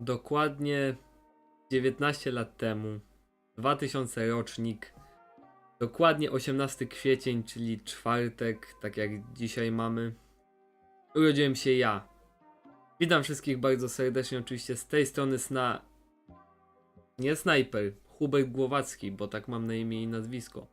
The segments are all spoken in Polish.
dokładnie 19 lat temu, 2000 rocznik, dokładnie 18 kwiecień, czyli czwartek, tak jak dzisiaj mamy, urodziłem się ja. Witam wszystkich bardzo serdecznie, oczywiście z tej strony sna. Nie snajper, Hubert Głowacki, bo tak mam na imię i nazwisko.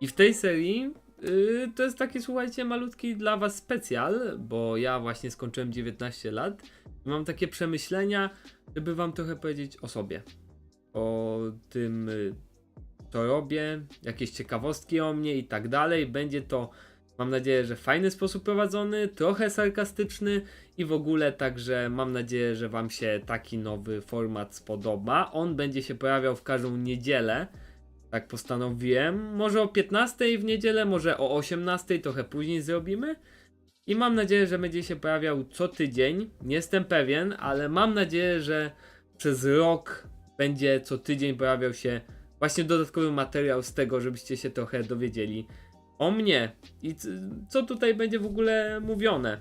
I w tej serii yy, to jest taki, słuchajcie, malutki dla Was specjal, bo ja właśnie skończyłem 19 lat. Mam takie przemyślenia, żeby Wam trochę powiedzieć o sobie. O tym, y, co robię, jakieś ciekawostki o mnie i tak dalej. Będzie to, mam nadzieję, że w fajny sposób prowadzony, trochę sarkastyczny i w ogóle także mam nadzieję, że Wam się taki nowy format spodoba. On będzie się pojawiał w każdą niedzielę. Tak postanowiłem. Może o 15 w niedzielę, może o 18 trochę później zrobimy. I mam nadzieję, że będzie się pojawiał co tydzień. Nie jestem pewien, ale mam nadzieję, że przez rok będzie co tydzień pojawiał się właśnie dodatkowy materiał z tego, żebyście się trochę dowiedzieli o mnie i co tutaj będzie w ogóle mówione.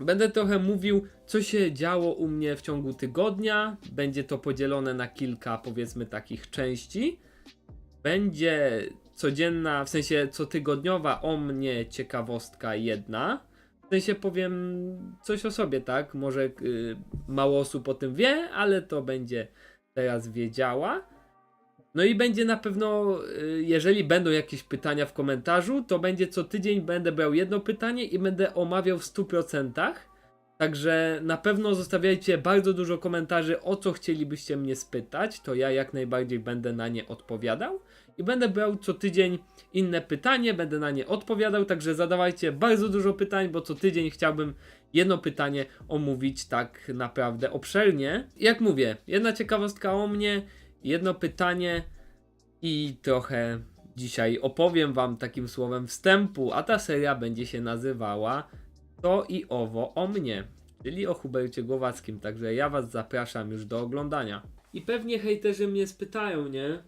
Będę trochę mówił, co się działo u mnie w ciągu tygodnia. Będzie to podzielone na kilka, powiedzmy, takich części. Będzie codzienna, w sensie cotygodniowa o mnie ciekawostka jedna. W sensie powiem coś o sobie, tak? Może y, mało osób o tym wie, ale to będzie teraz wiedziała. No i będzie na pewno, y, jeżeli będą jakieś pytania w komentarzu, to będzie co tydzień będę brał jedno pytanie i będę omawiał w 100%. Także na pewno zostawiajcie bardzo dużo komentarzy, o co chcielibyście mnie spytać, to ja jak najbardziej będę na nie odpowiadał. I będę brał co tydzień inne pytanie, będę na nie odpowiadał, także zadawajcie bardzo dużo pytań, bo co tydzień chciałbym jedno pytanie omówić tak naprawdę obszernie. Jak mówię, jedna ciekawostka o mnie, jedno pytanie i trochę dzisiaj opowiem wam takim słowem wstępu, a ta seria będzie się nazywała To i owo o mnie, czyli o Hubercie Głowackim, także ja was zapraszam już do oglądania. I pewnie hejterzy mnie spytają, nie?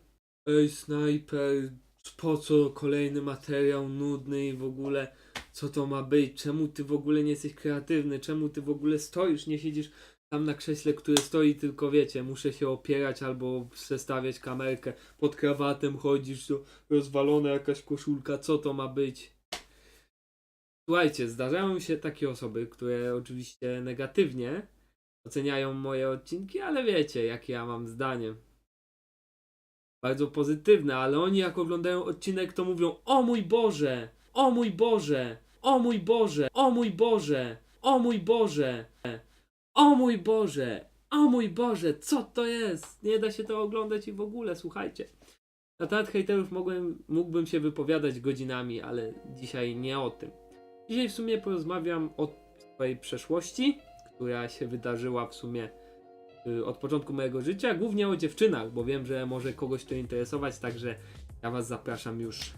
Ej, snajper, po co kolejny materiał nudny i w ogóle co to ma być? Czemu ty w ogóle nie jesteś kreatywny? Czemu ty w ogóle stoisz? Nie siedzisz tam na krześle, które stoi, tylko wiecie, muszę się opierać albo przestawiać kamerkę, pod krawatem chodzisz, to rozwalona jakaś koszulka, co to ma być? Słuchajcie, zdarzają się takie osoby, które oczywiście negatywnie oceniają moje odcinki, ale wiecie, jakie ja mam zdanie. Bardzo pozytywne, ale oni jak oglądają odcinek, to mówią: O mój Boże! O mój Boże! O mój Boże! O mój Boże! O mój Boże! O mój Boże! O mój Boże! Co to jest? Nie da się to oglądać i w ogóle, słuchajcie. Na temat hejterów mogłem, mógłbym się wypowiadać godzinami, ale dzisiaj nie o tym. Dzisiaj w sumie porozmawiam o swojej przeszłości, która się wydarzyła w sumie y, od początku mojego życia, głównie o dziewczynach, bo wiem, że może kogoś to interesować, także ja Was zapraszam już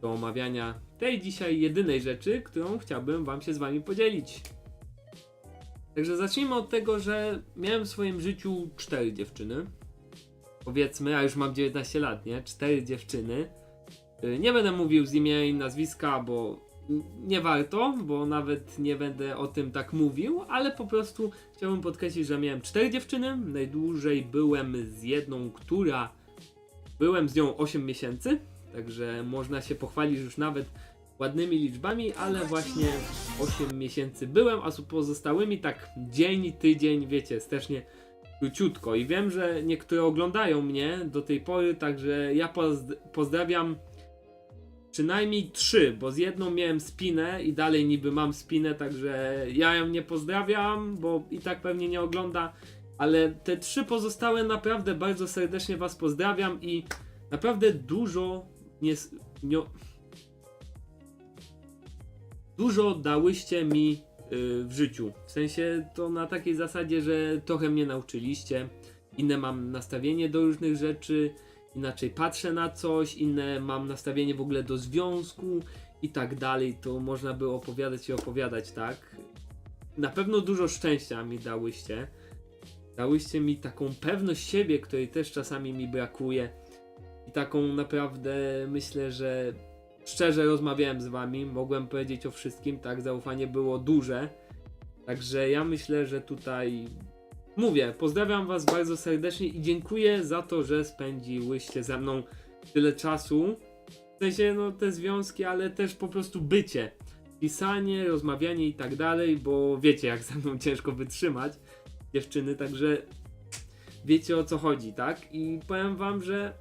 do omawiania tej dzisiaj jedynej rzeczy, którą chciałbym Wam się z Wami podzielić. Także zacznijmy od tego, że miałem w swoim życiu cztery dziewczyny. Powiedzmy, a już mam 19 lat, nie? Cztery dziewczyny. Y, Nie będę mówił z imienia i nazwiska, bo nie warto, bo nawet nie będę o tym tak mówił, ale po prostu chciałbym podkreślić, że miałem cztery dziewczyny. Najdłużej byłem z jedną, która byłem z nią 8 miesięcy, także można się pochwalić już nawet ładnymi liczbami, ale właśnie 8 miesięcy byłem, a z pozostałymi tak dzień, tydzień, wiecie, strasznie króciutko. I wiem, że niektóre oglądają mnie do tej pory, także ja pozd- pozdrawiam przynajmniej trzy, bo z jedną miałem spinę i dalej niby mam spinę, także ja ją nie pozdrawiam, bo i tak pewnie nie ogląda, ale te trzy pozostałe naprawdę bardzo serdecznie was pozdrawiam i naprawdę dużo nie, nie dużo dałyście mi y, w życiu. W sensie to na takiej zasadzie, że trochę mnie nauczyliście. Inne mam nastawienie do różnych rzeczy, inaczej patrzę na coś, inne mam nastawienie w ogóle do związku i tak dalej. To można by opowiadać i opowiadać, tak? Na pewno dużo szczęścia mi dałyście. Dałyście mi taką pewność siebie, której też czasami mi brakuje. I taką naprawdę myślę, że szczerze rozmawiałem z wami, mogłem powiedzieć o wszystkim, tak, zaufanie było duże. Także ja myślę, że tutaj mówię, pozdrawiam was bardzo serdecznie i dziękuję za to, że spędziłyście ze mną tyle czasu. W sensie, no te związki, ale też po prostu bycie. Pisanie, rozmawianie i tak dalej, bo wiecie, jak ze mną ciężko wytrzymać dziewczyny, także wiecie o co chodzi, tak? I powiem wam, że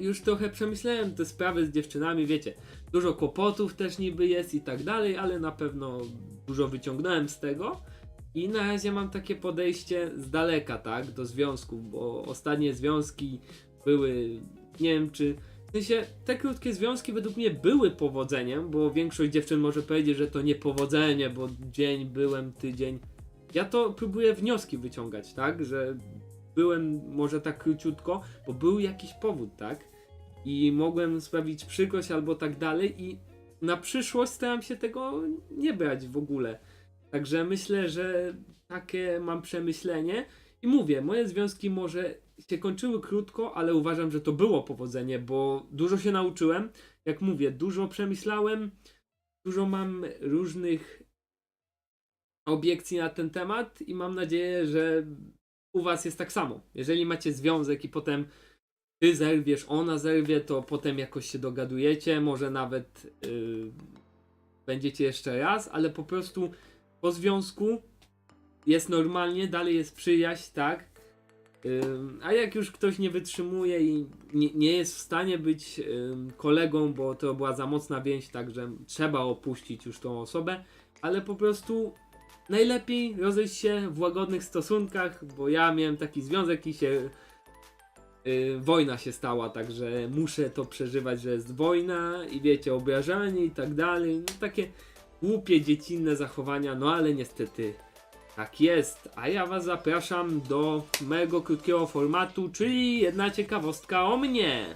już trochę przemyślałem te sprawy z dziewczynami, wiecie, dużo kłopotów też niby jest i tak dalej, ale na pewno dużo wyciągnąłem z tego. I na razie mam takie podejście z daleka, tak, do związków, bo ostatnie związki były, nie wiem czy, w sensie te krótkie związki według mnie były powodzeniem, bo większość dziewczyn może powiedzieć, że to nie powodzenie, bo dzień byłem, tydzień. Ja to próbuję wnioski wyciągać, tak, że byłem może tak króciutko, bo był jakiś powód, tak, i mogłem sprawić przykrość albo tak dalej i na przyszłość staram się tego nie brać w ogóle. Także myślę, że takie mam przemyślenie i mówię, moje związki może się kończyły krótko, ale uważam, że to było powodzenie, bo dużo się nauczyłem. Jak mówię, dużo przemyślałem, dużo mam różnych obiekcji na ten temat i mam nadzieję, że u was jest tak samo. Jeżeli macie związek i potem ty zerwiesz, ona zerwie, to potem jakoś się dogadujecie, może nawet yy, będziecie jeszcze raz, ale po prostu po związku jest normalnie, dalej jest przyjaźń, tak? A jak już ktoś nie wytrzymuje i nie, nie jest w stanie być kolegą, bo to była za mocna więź, także trzeba opuścić już tą osobę, ale po prostu najlepiej rozejść się w łagodnych stosunkach, bo ja miałem taki związek i się y, wojna się stała, także muszę to przeżywać, że jest wojna i wiecie, obrażanie i tak dalej, no takie głupie, dziecinne zachowania, no ale niestety tak jest. A ja was zapraszam do mojego krótkiego formatu, czyli jedna ciekawostka o mnie.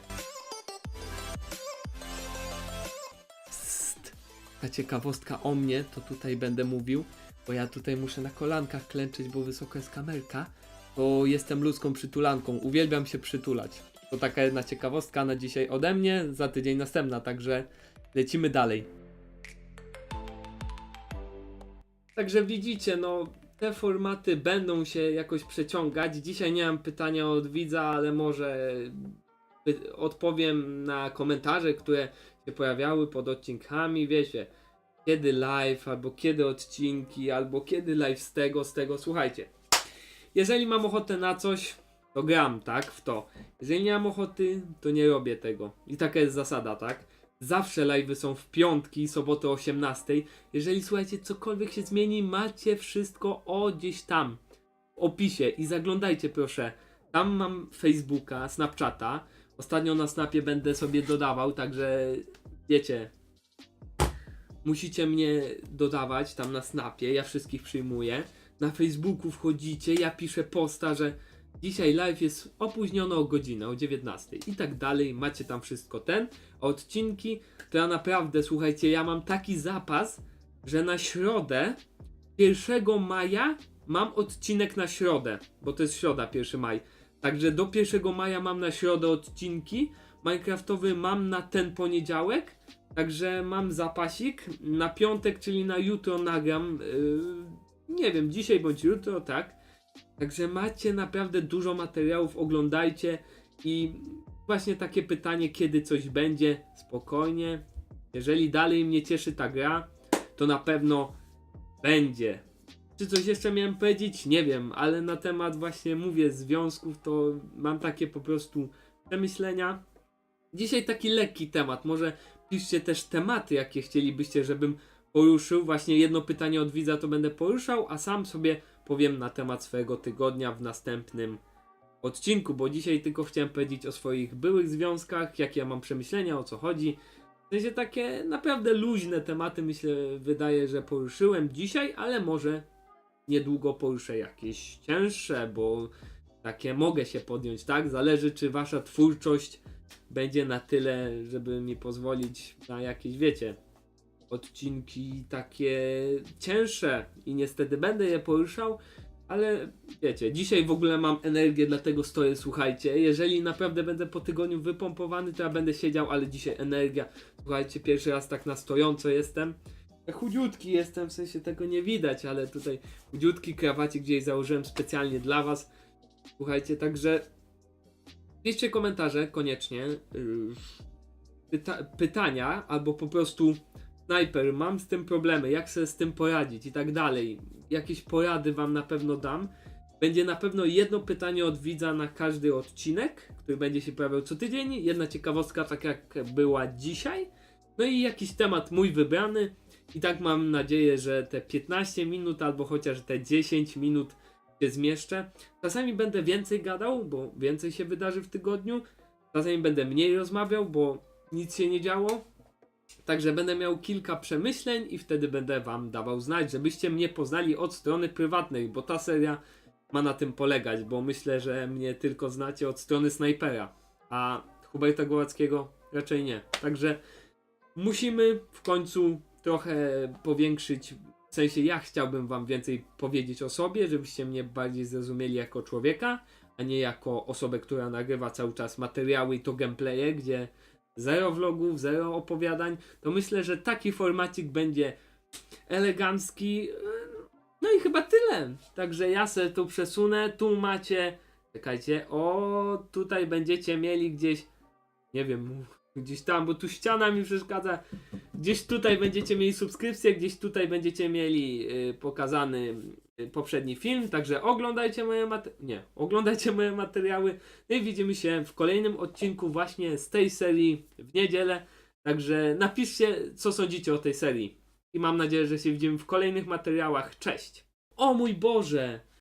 Psst. Ta ciekawostka o mnie, to tutaj będę mówił, bo ja tutaj muszę na kolankach klęczyć, bo wysoko jest kamerka, bo jestem ludzką przytulanką, uwielbiam się przytulać. To taka jedna ciekawostka na dzisiaj ode mnie, za tydzień następna, także lecimy dalej. Także widzicie, no te formaty będą się jakoś przeciągać. Dzisiaj nie mam pytania od widza, ale może odpowiem na komentarze, które się pojawiały pod odcinkami, wiecie, kiedy live, albo kiedy odcinki, albo kiedy live z tego, z tego. Słuchajcie, jeżeli mam ochotę na coś, to gram, tak, w to. Jeżeli nie mam ochoty, to nie robię tego. I taka jest zasada, tak? Zawsze live'y są w piątki, soboty o 18. Jeżeli słuchajcie, cokolwiek się zmieni, macie wszystko o gdzieś tam w opisie i zaglądajcie proszę. Tam mam Facebooka, Snapchata. Ostatnio na Snapie będę sobie dodawał, także wiecie. Musicie mnie dodawać tam na Snapie, ja wszystkich przyjmuję. Na Facebooku wchodzicie, ja piszę posta, że dzisiaj live jest opóźniony o godzinę, o 19 i tak dalej. Macie tam wszystko ten. Odcinki to ja naprawdę, słuchajcie, ja mam taki zapas, że na środę 1 maja mam odcinek na środę, bo to jest środa 1 maj. Także do 1 maja mam na środę odcinki. Minecraftowy mam na ten poniedziałek. Także mam zapasik. Na piątek, czyli na jutro nagram. Yy, nie wiem, dzisiaj bądź jutro, tak. Także macie naprawdę dużo materiałów, oglądajcie i właśnie takie pytanie, kiedy coś będzie, spokojnie. Jeżeli dalej mnie cieszy ta gra, to na pewno będzie. Czy coś jeszcze miałem powiedzieć? Nie wiem, ale na temat właśnie mówię związków, to mam takie po prostu przemyślenia. Dzisiaj taki lekki temat, może piszcie też tematy, jakie chcielibyście, żebym poruszył. Właśnie jedno pytanie od widza to będę poruszał, a sam sobie powiem na temat swojego tygodnia w następnym odcinku, bo dzisiaj tylko chciałem powiedzieć o swoich byłych związkach, jakie ja mam przemyślenia, o co chodzi. W sensie takie naprawdę luźne tematy, myślę, wydaje, że poruszyłem dzisiaj, ale może niedługo poruszę jakieś cięższe, bo takie mogę się podjąć, tak? Zależy, czy wasza twórczość będzie na tyle, żeby mi pozwolić na jakieś, wiecie, odcinki takie cięższe i niestety będę je poruszał, ale wiecie, dzisiaj w ogóle mam energię, dlatego stoję, słuchajcie. Jeżeli naprawdę będę po tygodniu wypompowany, to ja będę siedział, ale dzisiaj energia. Słuchajcie, pierwszy raz tak na stojąco jestem. chudziutki jestem, w sensie tego nie widać, ale tutaj chudziutki krawacik gdzieś założyłem specjalnie dla was. Słuchajcie, także piszcie komentarze koniecznie. yy, Pyta pytania, albo po prostu snajper, mam z tym problemy, jak sobie z tym poradzić i tak dalej. Jakieś porady wam na pewno dam. Będzie na pewno jedno pytanie od widza na każdy odcinek, który będzie się pojawiał co tydzień. Jedna ciekawostka, tak jak była dzisiaj. No i jakiś temat mój wybrany. I tak mam nadzieję, że te 15 minut albo chociaż te 10 minut się zmieszczę. Czasami będę więcej gadał, bo więcej się wydarzy w tygodniu. Czasami będę mniej rozmawiał, bo nic się nie działo. Także będę miał kilka przemyśleń i wtedy będę wam dawał znać, żebyście mnie poznali od strony prywatnej, bo ta seria ma na tym polegać, bo myślę, że mnie tylko znacie od strony snajpera, a Huberta Głowackiego raczej nie. Także musimy w końcu trochę powiększyć, w sensie ja chciałbym wam więcej powiedzieć o sobie, żebyście mnie bardziej zrozumieli jako człowieka, a nie jako osobę, która nagrywa cały czas materiały i to gameplaye, gdzie zero vlogów, zero opowiadań, to myślę, że taki formacik będzie elegancki. yy, No i chyba tyle. Także ja se tu przesunę. Tu macie. Czekajcie. O, tutaj będziecie mieli gdzieś. Nie wiem, gdzieś tam, bo tu ściana mi przeszkadza. Gdzieś tutaj będziecie mieli subskrypcję, gdzieś tutaj będziecie mieli y, pokazany poprzedni film. Także oglądajcie moje materiały. Nie, oglądajcie moje materiały. No i widzimy się w kolejnym odcinku właśnie z tej serii w niedzielę. Także napiszcie, co sądzicie o tej serii. I mam nadzieję, że się widzimy w kolejnych materiałach. Cześć! O mój Boże!